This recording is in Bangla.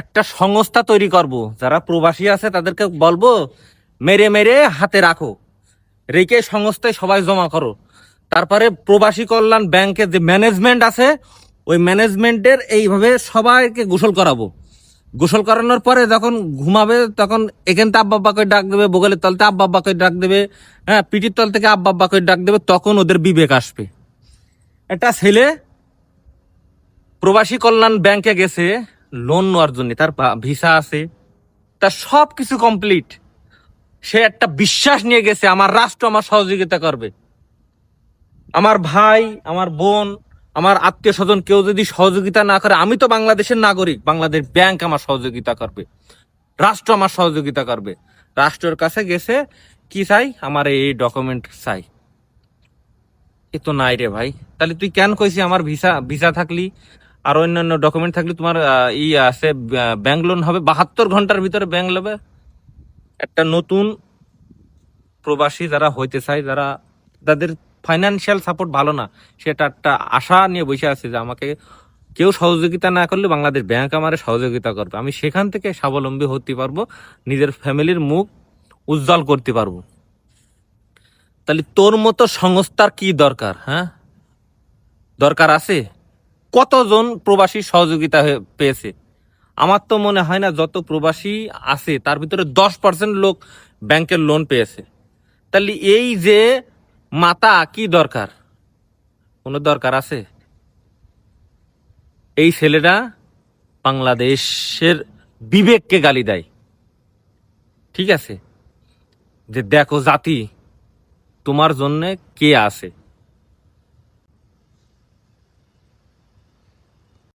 একটা সংস্থা তৈরি করব। যারা প্রবাসী আছে, তাদেরকে বলব, মেরে মেরে হাতে রাখো। রেখে সংস্থায় সবাই জমা করো। তারপরে প্রবাসী কল্যাণ ব্যাংকের যে ম্যানেজমেন্ট আছে, ওই ম্যানেজমেন্টের এইভাবে সবাইকে গোসল করাবো। গোসল করানোর পরে যখন ঘুমাবে, তখন এখান থেকে আব্বা আব্বা ডাক দেবে, বগলের তলতে আব্বা আব্বা করে ডাক দেবে হ্যাঁ পিটির তল থেকে আব্বা আব্বা ডাক দেবে, তখন ওদের বিবেক আসবে। একটা ছেলে প্রবাসী কল্যাণ ব্যাংকে গেছে লোন নেওয়ার জন্য, তার ভিসা আছে, তার সব কিছু কমপ্লিট সে একটা বিশ্বাস নিয়ে গেছে, আমার রাষ্ট্র আমার সহযোগিতা করবে। আমার ভাই, আমার বোন, আমার আত্মীয় স্বজন কেউ যদি সহযোগিতা না করে, আমি তো বাংলাদেশের নাগরিক, বাংলাদেশ ব্যাংক আমার সহযোগিতা করবে, রাষ্ট্র আমার সহযোগিতা করবে। রাষ্ট্রের কাছে গেছে, কি চাই? আমার এই ডকুমেন্ট চাই। এ তো নাই রে ভাই। তাহলে তুই কেন কইছি আমার ভিসা ভিসা থাকলি? আর অন্যান্য ডকুমেন্ট থাকলে তোমার ই আছে ব্যাংক লোন হবে। বাহাত্তর ঘণ্টার ভিতরে ব্যাংক লোবে একটা নতুন প্রবাসী যারা হইতে চায়, যারা তাদের ফাইনান্সিয়াল সাপোর্ট ভালো না সেটা একটা আশা নিয়ে বসে আছে যে আমাকে কেউ সহযোগিতা না করলে বাংলাদেশ ব্যাংক আমার সহযোগিতা করবে। আমি সেখান থেকে স্বাবলম্বী হতে পারব, নিজের ফ্যামিলির মুখ উজ্জ্বল করতে পারব। তাহলে তোর মতো সংস্থার কি দরকার হ্যাঁ? দরকার আছে? কতজন প্রবাসী সহযোগিতা হয়ে- পেয়েছে? আমার তো মনে হয় না যত প্রবাসী আছে, তার ভিতরে দশ পার্সেন্ট লোক ব্যাংকের লোন পেয়েছে। তাহলে এই যে মাতা কি দরকার? কোনো দরকার আছে? এই ছেলেটা বাংলাদেশের বিবেককে গালি দেয়। ঠিক আছে? যে দেখো জাতি, তোমার জন্য কে আছে?